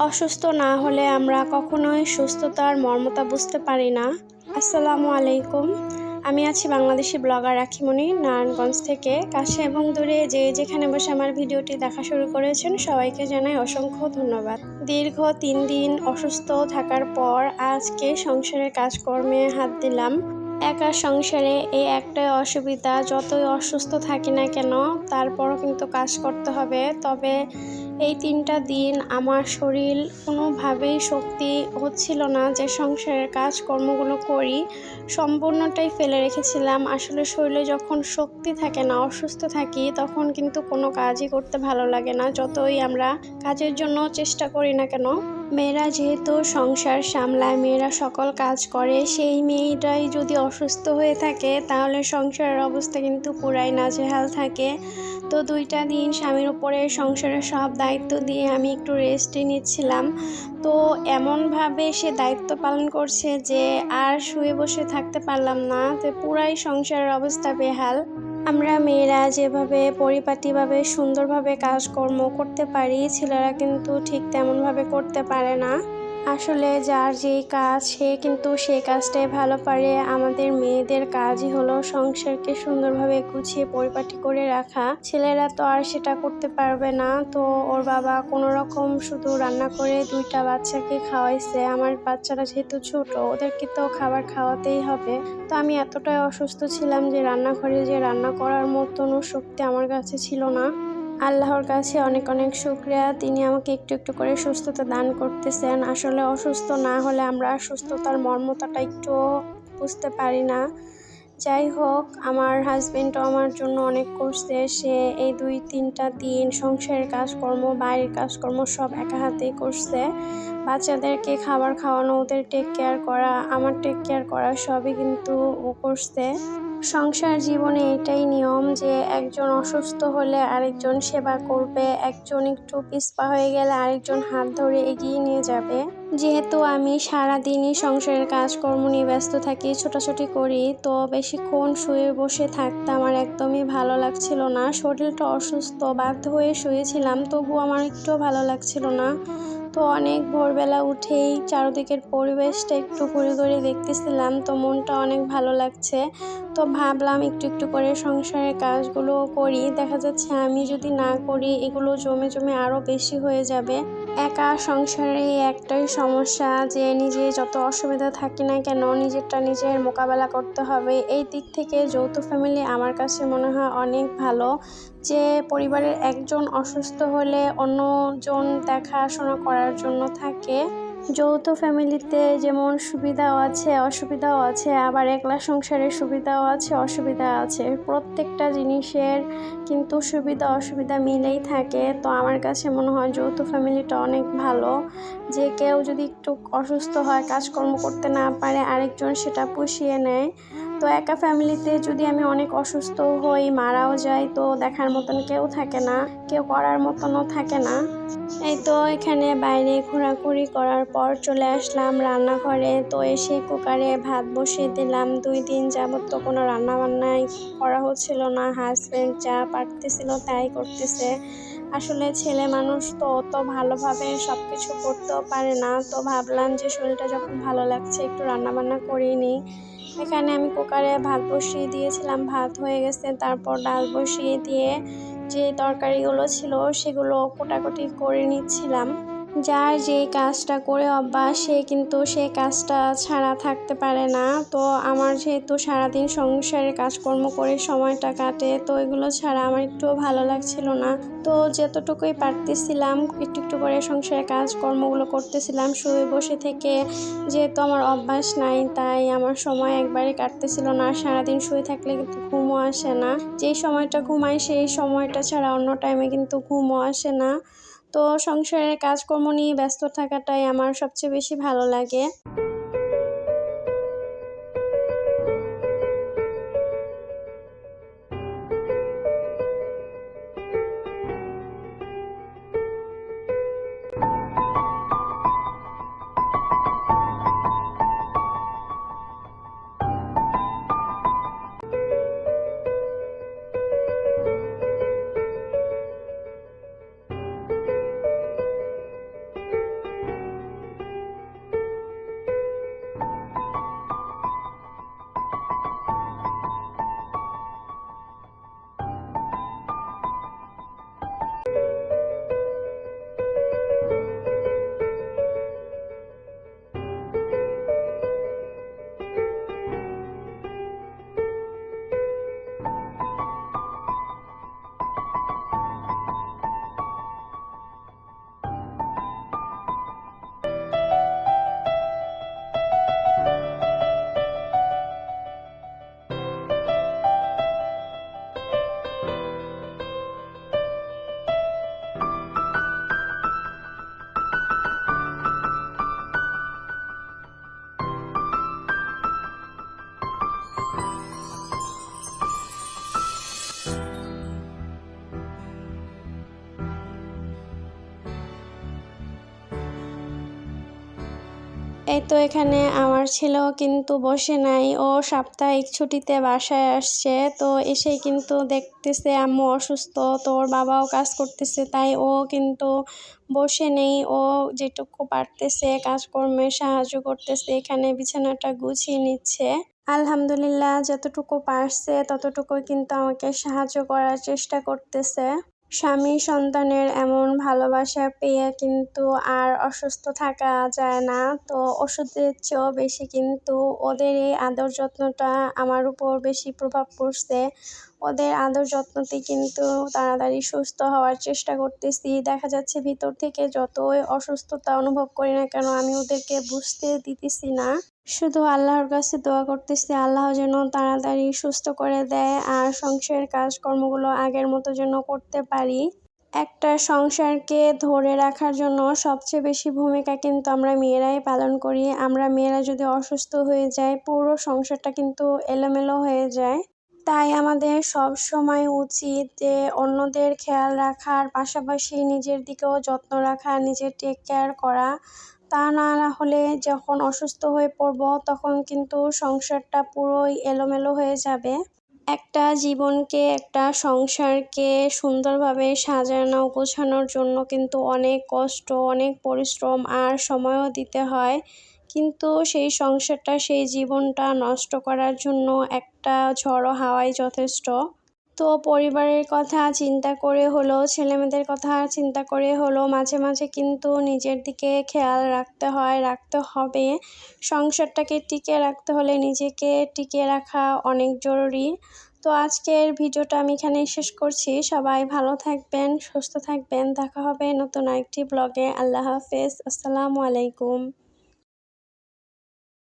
অসুস্থ না হলে আমরা কখনোই সুস্থতার মর্মতা বুঝতে পারি না। আসসালামু আলাইকুম। আমি আছি বাংলাদেশি ব্লগার রাখিমণি, নারায়ণগঞ্জ থেকে। কাছে এবং দূরে যে যেখানে বসে আমার ভিডিওটি দেখা শুরু করেছেন, সবাইকে জানাই অসংখ্য ধন্যবাদ। দীর্ঘ তিন দিন অসুস্থ থাকার পর আজকে সংসারের কাজকর্মে হাত দিলাম। একা সংসারে এই একটাই অসুবিধা, যতই অসুস্থ থাকি না কেন, তারপরও কিন্তু কাজ করতে হবে। তবে এই তিনটা দিন আমার শরীর কোনোভাবেই শক্তি হচ্ছিল না যে সংসারের কাজকর্মগুলো করি, সম্পূর্ণটাই ফেলে রেখেছিলাম। আসলে শরীরে যখন শক্তি থাকে না, অসুস্থ থাকি, তখন কিন্তু কোনো কাজই করতে ভালো লাগে না। যতই আমরা কাজের জন্য চেষ্টা করি না কেন মেয়েরা যেহেতু সংসার সামলায়, মেয়েরা সকল কাজ করে, সেই মেয়েটাই যদি অসুস্থ হয়ে থাকে, তাহলে সংসারের অবস্থা কিন্তু পুরাই নাজেহাল থাকে। তো দুইটা দিন স্বামীর উপরে সংসারের সব দায়িত্ব দিয়ে আমি একটু রেস্টে নিচ্ছিলাম। তো এমনভাবে সে দায়িত্ব পালন করছে যে আর শুয়ে বসে থাকতে পারলাম না, তো পুরাই সংসারের অবস্থা বেহাল। আমরা মেয়েরা যেভাবে পরিপাটিভাবে, সুন্দরভাবে কাজকর্ম করতে পারি, ছেলেরা কিন্তু ঠিক তেমনভাবে করতে পারে না। আসলে যার যেই কাজ, সে কিন্তু সেই কাজটাই ভালো পারে। আমাদের মেয়েদের কাজই হলো সংসারকে সুন্দরভাবে গুছিয়ে পরিপাটি করে রাখা। ছেলেরা তো আর সেটা করতে পারবে না। তো ওর বাবা কোনো রকম শুধু রান্না করে দুইটা বাচ্চাকে খাওয়াইছে। আমার বাচ্চারা যেহেতু ছোট, ওদেরকে তো খাবার খাওয়াতেই হবে। তো আমি এতটাই অসুস্থ ছিলাম যে রান্নাঘরে যে রান্না করার মতন শক্তি আমার কাছে ছিল না। আল্লাহর কাছে অনেক অনেক শুক্রিয়া। তিনি আমাকে একটু একটু করে সুস্থতা দান করতেছেন। আসলে অসুস্থ না হলে আমরা সুস্থতার মর্মতাটা একটু বুঝতে পারি না। যাই হোক, আমার হাজবেন্ডও আমার জন্য অনেক করছে। সে এই দুই তিনটা দিন সংসারের কাজকর্ম, বাইরের কাজকর্ম সব একা হাতেই করছে। বাচ্চাদেরকে খাবার খাওয়ানো, ওদের টেক কেয়ার করা, আমার টেক কেয়ার করা সবই কিন্তু ও করছে। সংসার জীবনে এটাই নিয়ম যে একজন অসুস্থ হলে আরেকজন সেবা করবে, একজন একটু পিসপা হয়ে গেলে আরেকজন হাত ধরে এগিয়ে নিয়ে যাবে। যেহেতু আমি সারাদিনই সংসারের কাজকর্ম নিয়ে ব্যস্ত থাকি, ছোটাছুটি করি, তো বেশিক্ষণ শুয়ে বসে থাকতে আমার একদমই ভালো লাগছিল না। শরীরটা অসুস্থ, বাধ্য হয়ে শুয়েছিলাম তবু আমার একটুও ভালো লাগছিল না। তো অনেক ভোরবেলা উঠেই চারদিকের পরিবেশটা একটু ঘুরে ঘুরে দেখতেছিলাম, তো মনটা অনেক ভালো লাগছে। তো ভাবলাম একটু একটু করে সংসারের কাজগুলো করি। দেখা যাচ্ছে আমি যদি না করি, এগুলো জমে জমে আরও বেশি হয়ে যাবে। একা সংসারে একটাই সমস্যা যে নিজে যত অসুবিধা থাকি না কেন, নিজেরটা নিজের মোকাবেলা করতে হবে। এই দিক থেকে যৌথ ফ্যামিলি আমার কাছে মনে হয় অনেক ভালো। যে পরিবারের একজন অসুস্থ হলে অন্যজন দেখাশোনা করার জন্য থাকে। যৌথ ফ্যামিলিতে যেমন সুবিধাও আছে, অসুবিধাও আছে, আবার একলা সংসারের সুবিধাও আছে, অসুবিধা আছে। প্রত্যেকটা জিনিসের কিন্তু সুবিধা অসুবিধা মিলেই থাকে। তো আমার কাছে মনে হয় যৌথ ফ্যামিলিটা অনেক ভালো। যে কেউ যদি একটু অসুস্থ হয়, কাজকর্ম করতে না পারে, আরেকজন সেটা পুষিয়ে নেয়। তো একা ফ্যামিলিতে যদি আমি অনেক অসুস্থ হই, মারাও যাই, তো দেখার মতন কেউ থাকে না, কেউ করার মতনও থাকে না। এই তো এখানে বাইরে ঘোরাঘুরি করার পর চলে আসলাম রান্নাঘরে। তো এসে কুকারে ভাত বসিয়ে দিলাম। দুই দিন যাবত তো কোনো রান্নাবান্নাই করা হচ্ছিল না। হাজব্যান্ড যা পারতেছিল তাই করতেছে। আসলে ছেলে মানুষ তো অত ভালোভাবে সব কিছু করতেও পারে না। তো ভাবলাম যে শরীরটা যখন ভালো লাগছে একটু রান্নাবান্না করেই নিই। এখানে আমি কুকারে ভাত বসিয়ে দিয়েছিলাম, ভাত হয়ে গেছে। তারপর ডাল বসিয়ে দিয়ে যে তরকারিগুলো ছিল সেগুলো কোটাকুটি করে নিচ্ছিলাম। যার যে কাজটা করে অভ্যাস, সে কিন্তু সে কাজটা ছাড়া থাকতে পারে না। তো আমার যেহেতু সারাদিন সংসারে কাজকর্ম করে সময়টা কাটে, তো এগুলো ছাড়া আমার একটুও ভালো লাগছিল না। তো যতটুকুই পারতেছিলাম, একটু একটু করে সংসারে কাজকর্মগুলো করতেছিলাম। শুয়ে বসে থেকে যেহেতু আমার অভ্যাস নাই, তাই আমার সময় একবারে কাটতেছিল না। সারাদিন শুয়ে থাকলে কিন্তু ঘুমও আসে না। যেই সময়টা ঘুমাই, সেই সময়টা ছাড়া অন্য টাইমে কিন্তু ঘুমও আসে না। তো সংসারের কাজকর্ম নিয়ে ব্যস্ত থাকাটাই আমার সবচেয়ে বেশি ভালো লাগে। এই তো এখানে আমার ছেলেও কিন্তু বসে নাই। ও সাপ্তাহিক ছুটিতে বাসায় আসছে। তো এসে কিন্তু দেখতেছে আম্মু অসুস্থ। তো ওর বাবাও কাজ করতেছে, তাই ও কিন্তু বসে নেই। ও যেটুকু পারতেছে, কাজকর্মে সাহায্য করতেছে। এখানে বিছানাটা গুছিয়ে নিচ্ছে। আলহামদুলিল্লাহ, যতটুকু পারছে, ততটুকুই কিন্তু আমাকে সাহায্য করার চেষ্টা করতেছে। স্বামী সন্তানের এমন ভালোবাসা পেয়ে কিন্তু আর অসুস্থ থাকা যায় না। তো ওষুধের চেয়েও বেশি কিন্তু ওদের এই আদর যত্নটা আমার উপর বেশি প্রভাব পড়ছে। ওদের আদর যত্নতে কিন্তু তাড়াতাড়ি সুস্থ হওয়ার চেষ্টা করতেছি। দেখা যাচ্ছে ভিতর থেকে যতই অসুস্থতা অনুভব করি না কেন আমি ওদেরকে বুঝতে দিতেছি না। শুধু আল্লাহর কাছে দোয়া করতেছি, আল্লাহ যেন তাড়াতাড়ি সুস্থ করে দেয় আর সংসারের কাজকর্মগুলো আগের মতো যেন করতে পারি। একটা সংসারকে ধরে রাখার জন্য সবচেয়ে বেশি ভূমিকা কিন্তু আমরা মেয়েরাই পালন করি। আমরা মেয়েরা যদি অসুস্থ হয়ে যাই পুরো সংসারটা কিন্তু এলোমেলো হয়ে যায়। তাই আমাদের সব সময় উচিত যে অন্যদের খেয়াল রাখার পাশাপাশি নিজের দিকেও যত্ন রাখা নিজের টেক কেয়ার করা। তা না হলে যখন অসুস্থ হয়ে পড়ব, তখন কিন্তু সংসারটা পুরোই এলোমেলো হয়ে যাবে। একটা জীবনকে, একটা সংসারকে সুন্দরভাবে সাজানো, গোছানোর জন্য কিন্তু অনেক কষ্ট, অনেক পরিশ্রম আর সময়ও দিতে হয়। কিন্তু সেই সংসারটা, সেই জীবনটা নষ্ট করার জন্য একটা ঝড়ো হাওয়াই যথেষ্ট। তো পরিবারের কথা চিন্তা করে হলো ছেলেমেয়েদের কথা চিন্তা করে হলো মাঝে মাঝে কিন্তু নিজের দিকে খেয়াল রাখতে হয়, রাখতে হবে। সংসারটাকে টিকে রাখতে হলে নিজেকে টিকে রাখা অনেক জরুরি। তো আজকের ভিডিওটা আমি এখানে শেষ করছি। সবাই ভালো থাকবেন, সুস্থ থাকবেন। দেখা হবে নতুন আরেকটি ব্লগে আল্লাহ হাফেজ। আসসালামু আলাইকুম।